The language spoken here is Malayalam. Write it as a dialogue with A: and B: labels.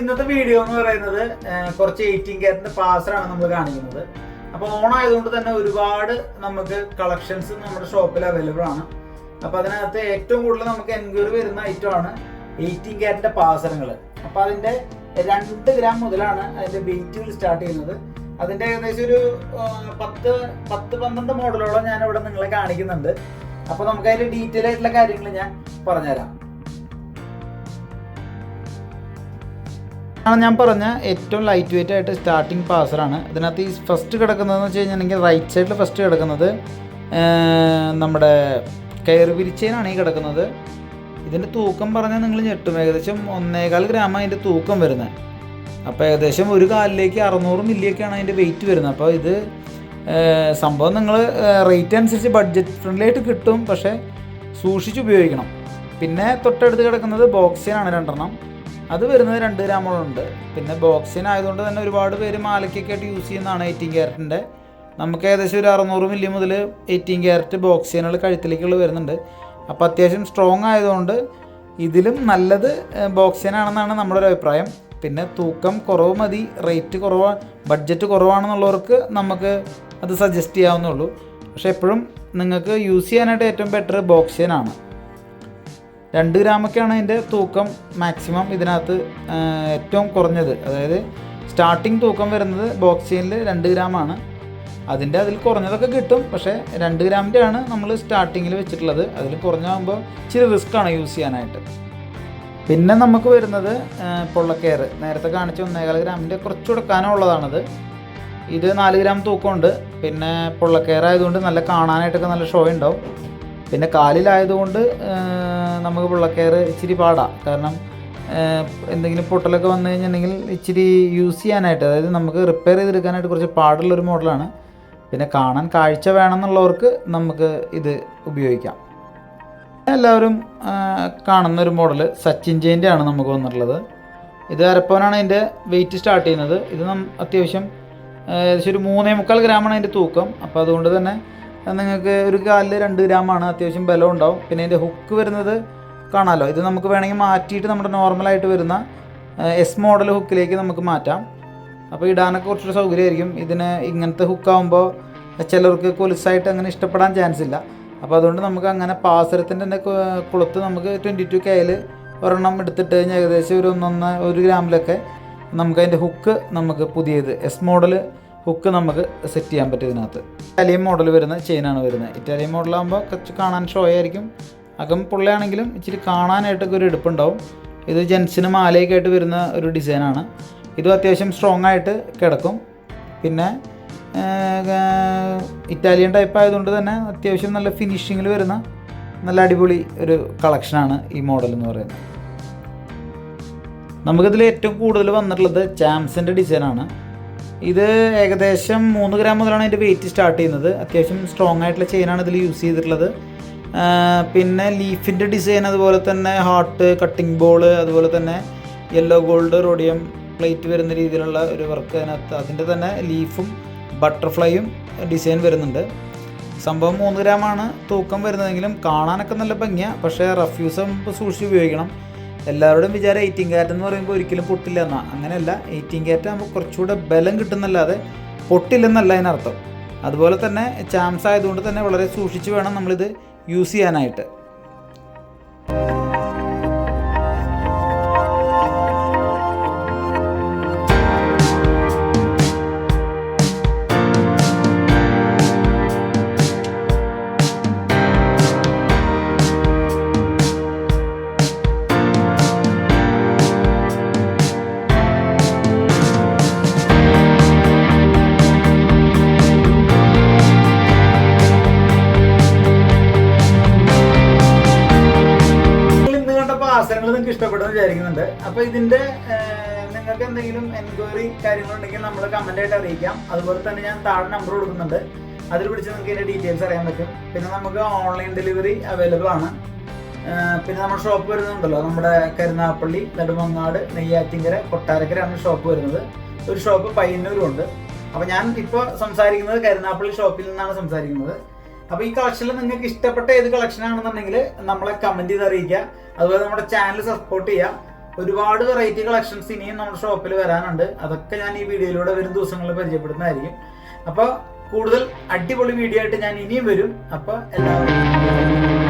A: ഇന്നത്തെ വീഡിയോ എന്ന് പറയുന്നത് കുറച്ച് എയ്റ്റീൻ ക്യാരറ്റിന്റെ പാസറാണ് നമ്മൾ കാണിക്കുന്നത്. അപ്പോൾ ഓൺ ആയതുകൊണ്ട് തന്നെ ഒരുപാട് നമുക്ക് കളക്ഷൻസ് നമ്മുടെ ഷോപ്പിൽ അവൈലബിൾ ആണ്. അപ്പൊ അതിനകത്ത് ഏറ്റവും കൂടുതൽ നമുക്ക് എൻക്വയറി വരുന്ന ഐറ്റം ആണ് എയ്റ്റീൻ ക്യാരറ്റിന്റെ പാസറങ്ങൾ അപ്പോൾ അതിന്റെ രണ്ട് ഗ്രാം മുതലാണ് അതിന്റെ വെയിറ്റ് സ്റ്റാർട്ട് ചെയ്യുന്നത്. അതിന്റെ ഏകദേശം ഒരു പത്ത് പത്ത് പന്ത്രണ്ട് മോഡലോളം ഞാൻ ഇവിടെ നിങ്ങളെ കാണിക്കുന്നുണ്ട്. അപ്പൊ നമുക്ക് അതിന്റെ ഡീറ്റെയിൽ ആയിട്ടുള്ള കാര്യങ്ങൾ ഞാൻ പറഞ്ഞുതരാം. ഞാൻ പറഞ്ഞ ഏറ്റവും ലൈറ്റ് വെയിറ്റ് ആയിട്ട് സ്റ്റാർട്ടിങ് പാസറാണ് ഇതിനകത്ത് ഈ ഫസ്റ്റ് കിടക്കുന്നതെന്ന് വെച്ച് കഴിഞ്ഞിട്ടുണ്ടെങ്കിൽ റൈറ്റ് സൈഡിൽ ഫസ്റ്റ് കിടക്കുന്നത് നമ്മുടെ കയർ വിരിച്ചേനാണ് ഈ കിടക്കുന്നത്. ഇതിന്റെ തൂക്കം പറഞ്ഞാൽ നിങ്ങൾ ഞെട്ടും. ഏകദേശം ഒന്നേകാൽ ഗ്രാം അതിന്റെ തൂക്കം വരുന്നത്. അപ്പോൾ ഏകദേശം ഒരു കാലിലേക്ക് അറുന്നൂറ് മില്ലിയൊക്കെയാണ് അതിന്റെ വെയിറ്റ് വരുന്നത്. അപ്പോൾ ഇത് സംഭവം നിങ്ങൾ റേറ്റ് അനുസരിച്ച് ബഡ്ജറ്റ് ഫ്രണ്ട്ലി ആയിട്ട് കിട്ടും. പക്ഷേ സൂക്ഷിച്ച് ഉപയോഗിക്കണം. പിന്നെ തൊട്ടടുത്ത് കിടക്കുന്നത് ബോക്സിനാണ് രണ്ടെണ്ണം. അത് വരുന്നത് രണ്ട് ഗ്രാമോളുണ്ട് പിന്നെ ബോക്സിന് ആയതുകൊണ്ട് തന്നെ ഒരുപാട് പേര് മാലയ്ക്കൊക്കെ ആയിട്ട് യൂസ് ചെയ്യുന്നതാണ് എയ്റ്റീൻ ക്യാരറ്റിന്റെ നമുക്ക് ഏകദേശം ഒരു അറുന്നൂറ് മില്ലി മുതൽ എയ്റ്റീൻ ക്യാരറ്റ് ബോക്സിനുകൾ കഴുത്തിലേക്കുള്ള വരുന്നുണ്ട്. അപ്പോൾ അത്യാവശ്യം സ്ട്രോങ് ആയതുകൊണ്ട് ഇതിലും നല്ലത് ബോക്സിനാണെന്നാണ് നമ്മുടെ ഒരു അഭിപ്രായം. പിന്നെ തൂക്കം കുറവ് മതി റേറ്റ് കുറവാ ബഡ്ജറ്റ് കുറവാണെന്നുള്ളവർക്ക് നമുക്ക് അത് സജസ്റ്റ് ചെയ്യാവുന്നുള്ളൂ പക്ഷേ എപ്പോഴും നിങ്ങൾക്ക് യൂസ് ചെയ്യാനായിട്ട് ഏറ്റവും ബെറ്റർ ബോക്സിനാണ് രണ്ട് ഗ്രാമൊക്കെയാണ് അതിന്റെ തൂക്കം മാക്സിമം ഇതിനകത്ത് ഏറ്റവും കുറഞ്ഞത്. അതായത് സ്റ്റാർട്ടിങ് തൂക്കം വരുന്നത് ബോക്സിനിൽ രണ്ട് ഗ്രാമാണ്. അതിന്റെ അതിൽ കുറഞ്ഞതൊക്കെ കിട്ടും പക്ഷേ രണ്ട് ഗ്രാമിന്റെ ആണ് നമ്മൾ സ്റ്റാർട്ടിങ്ങിൽ വെച്ചിട്ടുള്ളത്. അതിൽ കുറഞ്ഞാകുമ്പോൾ ഇച്ചിരി റിസ്ക് ആണ് യൂസ് ചെയ്യാനായിട്ട്. പിന്നെ നമുക്ക് വരുന്നത് പൊള്ളക്കയർ നേരത്തെ കാണിച്ച ഒന്നേകാൽ ഗ്രാമിന്റെ കുറച്ചുകൂടെ കനമുള്ളതാണത്. ഇത് നാല് ഗ്രാം തൂക്കമുണ്ട്. പിന്നെ പൊള്ളക്കയർ ആയതുകൊണ്ട് നല്ല കാണാനായിട്ടൊക്കെ നല്ല ഷോ ഉണ്ടാവും. പിന്നെ കാലിലായതുകൊണ്ട് നമുക്ക് പിള്ളക്കയർ ഇച്ചിരി പാടാം. കാരണം എന്തെങ്കിലും പൊട്ടലൊക്കെ വന്നു കഴിഞ്ഞിട്ടുണ്ടെങ്കിൽ ഇച്ചിരി യൂസ് ചെയ്യാനായിട്ട് അതായത് നമുക്ക് റിപ്പയർ ചെയ്തെടുക്കാനായിട്ട് കുറച്ച് പാടുള്ളൊരു മോഡലാണ് പിന്നെ കാണാൻ കാഴ്ച വേണമെന്നുള്ളവർക്ക് നമുക്ക് ഇത് ഉപയോഗിക്കാം. എല്ലാവരും കാണുന്ന ഒരു മോഡൽ സച്ചിൻ ജെയിന്റെ ആണ് നമുക്ക് വന്നിട്ടുള്ളത്. ഇത് അരപ്പവനാണ് അതിന്റെ വെയിറ്റ് സ്റ്റാർട്ട് ചെയ്യുന്നത്. ഇത് നം അത്യാവശ്യം ഏകദേശം ഒരു മൂന്നേ മുക്കാൽ ഗ്രാമാണ് അതിന്റെ തൂക്കം. അപ്പോൾ അതുകൊണ്ട് തന്നെ നിങ്ങൾക്ക് ഒരു കാലിൽ രണ്ട് ഗ്രാമാണ് അത്യാവശ്യം ബലം ഉണ്ടാവും. പിന്നെ ഇതിന്റെ ഹുക്ക് വരുന്നത് കാണാമല്ലോ ഇത് നമുക്ക് വേണമെങ്കിൽ മാറ്റിയിട്ട് നമ്മുടെ നോർമലായിട്ട് വരുന്ന എസ് മോഡൽ ഹുക്കിലേക്ക് നമുക്ക് മാറ്റാം. അപ്പോൾ ഇടാനൊക്കെ കുറച്ചൊരു സൗകര്യമായിരിക്കും. ഇതിന് ഇങ്ങനത്തെ ഹുക്കാവുമ്പോൾ ചിലർക്ക് കൊലുസായിട്ട് അങ്ങനെ ഇഷ്ടപ്പെടാൻ ചാൻസ് ഇല്ല. അപ്പോൾ അതുകൊണ്ട് നമുക്ക് അങ്ങനെ പാസരത്തിന്റെ തന്നെ കുളുത്ത് നമുക്ക് ട്വന്റി ടു കെയിൽ ഒരെണ്ണം എടുത്തിട്ട് കഴിഞ്ഞാൽ ഏകദേശം ഒരു ഒന്നൊന്ന് ഒരു ഗ്രാമിലൊക്കെ നമുക്ക് അതിന്റെ ഹുക്ക് നമുക്ക് പുതിയത് എസ് മോഡൽ ഹുക്ക് നമുക്ക് സെറ്റ് ചെയ്യാൻ പറ്റും ഇതിനകത്ത്. ഇറ്റാലിയൻ മോഡൽ വരുന്ന ചെയിനാണ് വരുന്നത്. ഇറ്റാലിയൻ മോഡലാകുമ്പോൾ കുറച്ച് കാണാൻ ഷോ ആയിരിക്കും. അകം പുള്ളയാണെങ്കിലും ഇച്ചിരി കാണാനായിട്ടൊക്കെ ഒരു എടുപ്പുണ്ടാവും. ഇത് ജെൻസിന് മാലയൊക്കെ ആയിട്ട് വരുന്ന ഒരു ഡിസൈനാണ് ഇതും അത്യാവശ്യം സ്ട്രോങ് ആയിട്ട് കിടക്കും. പിന്നെ ഇറ്റാലിയൻ ടൈപ്പ് ആയതുകൊണ്ട് തന്നെ അത്യാവശ്യം നല്ല ഫിനിഷിങ്ങിൽ വരുന്ന നല്ല അടിപൊളി ഒരു കളക്ഷനാണ് ഈ മോഡൽ എന്ന് പറയുന്നത്. നമുക്കിതിൽ ഏറ്റവും കൂടുതൽ വന്നിട്ടുള്ളത് ചാംസിന്റെ ഡിസൈനാണ് ഇത് ഏകദേശം മൂന്ന് ഗ്രാം മുതലാണ് അതിന്റെ വെയിറ്റ് സ്റ്റാർട്ട് ചെയ്യുന്നത്. അത്യാവശ്യം സ്ട്രോങ് ആയിട്ടുള്ള ചെയിനാണ് ഇതിൽ യൂസ് ചെയ്തിട്ടുള്ളത്. പിന്നെ ലീഫിന്റെ ഡിസൈൻ അതുപോലെ തന്നെ ഹാർട്ട് കട്ടിംഗ് ബോൾ അതുപോലെ തന്നെ യെല്ലോ ഗോൾഡ് റോഡിയം പ്ലേറ്റ് വരുന്ന രീതിയിലുള്ള ഒരു വർക്ക് അതിനകത്ത്. അതിന്റെ തന്നെ ലീഫും ബട്ടർഫ്ലൈയും ഡിസൈൻ വരുന്നുണ്ട്. സംഭവം മൂന്ന് ഗ്രാമാണ് തൂക്കം വരുന്നതെങ്കിലും കാണാനൊക്കെ നല്ല ഭംഗിയാണ് പക്ഷേ റഫ്യൂസ് സൂക്ഷിച്ച് ഉപയോഗിക്കണം. എല്ലാവരുടെയും വിചാരം എയ്റ്റീൻ ക്യാരറ്റ് എന്ന് പറയുമ്പോൾ ഒരിക്കലും പൊട്ടില്ല എന്നാ. അങ്ങനെയല്ല എയ്റ്റീൻ ക്യാരറ്റ് ആകുമ്പോൾ കുറച്ചുകൂടെ ബലം കിട്ടുന്നല്ലാതെ പൊട്ടില്ലെന്നല്ല അതിനർത്ഥം. അതുപോലെ തന്നെ ചാംസ് ആയതുകൊണ്ട് തന്നെ വളരെ സൂക്ഷിച്ച് വേണം നമ്മളിത് യൂസ് ചെയ്യാനായിട്ട്. പാസരങ്ങൾ നിങ്ങൾക്ക് ഇഷ്ടപ്പെടുമെന്ന് വിചാരിക്കുന്നുണ്ട്. അപ്പൊ ഇതിന്റെ നിങ്ങൾക്ക് എന്തെങ്കിലും എൻക്വയറി കാര്യങ്ങളുണ്ടെങ്കിൽ നമ്മൾ കമന്റ് ആയിട്ട് അറിയിക്കാം. അതുപോലെ തന്നെ ഞാൻ താഴെ നമ്പർ കൊടുക്കുന്നുണ്ട്. അതിൽ വിളിച്ച് നിങ്ങൾക്ക് ഇതിന്റെ ഡീറ്റെയിൽസ് അറിയാൻ പറ്റും. പിന്നെ നമുക്ക് ഓൺലൈൻ ഡെലിവറി അവൈലബിൾ ആണ്. പിന്നെ നമ്മുടെ ഷോപ്പ് വരുന്നുണ്ടല്ലോ. നമ്മുടെ കരുനാഗപ്പള്ളി നെടുമങ്ങാട് നെയ്യാറ്റിങ്കര കൊട്ടാരക്കരയാണ് ഷോപ്പ് വരുന്നത്. ഒരു ഷോപ്പ് പയ്യന്നൂരും ഉണ്ട് അപ്പൊ ഞാൻ ഇപ്പോൾ സംസാരിക്കുന്നത് കരുനാഗപ്പള്ളി ഷോപ്പിൽ നിന്നാണ് സംസാരിക്കുന്നത്. അപ്പൊ ഈ കളക്ഷനിൽ നിങ്ങൾക്ക് ഇഷ്ടപ്പെട്ട ഏത് കളക്ഷൻ ആണെന്നുണ്ടെങ്കിൽ നമ്മളെ കമന്റ് ചെയ്ത് അറിയിക്കുക. അതുപോലെ നമ്മുടെ ചാനൽ സപ്പോർട്ട് ചെയ്യുക. ഒരുപാട് വെറൈറ്റി കളക്ഷൻസ് ഇനിയും നമ്മുടെ ഷോപ്പിൽ വരാനുണ്ട്. അതൊക്കെ ഞാൻ ഈ വീഡിയോയിലൂടെ വരും ദിവസങ്ങളിൽ പരിചയപ്പെടുന്നതായിരിക്കും. അപ്പോൾ കൂടുതൽ അടിപൊളി വീഡിയോ ആയിട്ട് ഞാൻ ഇനിയും വരും. അപ്പോൾ എല്ലാവർക്കും